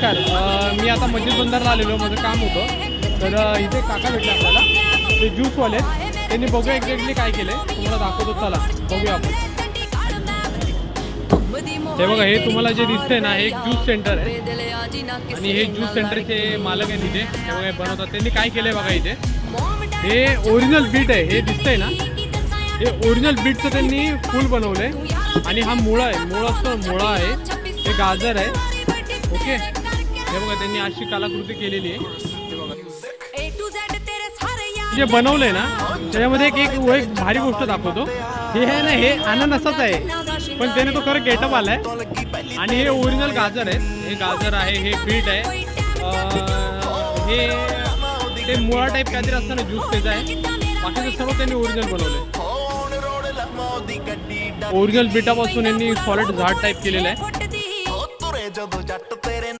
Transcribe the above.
नमस्कार. मी आता मस्जिद बंदरला आलेलो माझं काम होतं. तर इथे काका भेटले आपल्याला. ते ज्यूसवाले त्यांनी बघूया एक्झॅक्टली काय केलं तुम्हाला दाखवतो चला. बघूया आपण. हे बघा हे तुम्हाला जे दिसतंय ना हे एक ज्यूस सेंटर आहे. आणि हे ज्यूस सेंटरचे मालक आहेत इथे. हे बघा बनवतात. त्यांनी काय केलंय बघा इथे? हे ओरिजिनल बीट आहे. हे दिसतंय ना? हे ओरिजिनल बीटचं त्यांनी फुल बनवलंय. आणि हा मुळा आहे. मुळा असतो मुळा आहे. हे गाजर आहे. ओके? हे बघा त्यांनी अशी कलाकृती केलेली आहे. जे बनवलंय ना त्याच्यामध्ये एक एक भारी गोष्ट दाखवतो. हे आहे ना हे आनंद असाच आहे. पण त्याने तो खरं गेटअप आलाय. आणि हे ओरिजिनल गाजर आहे. हे गाजर आहे हे बीट आहे. हे ते मुळा टाईप काहीतरी असताना ज्यूस त्याचा आहे. बाकीचं सर्व त्यांनी ओरिजिनल बनवलंय. ओरिजिनल बीटापासून यांनी सॉलिड झाड टाईप केलेलं आहे.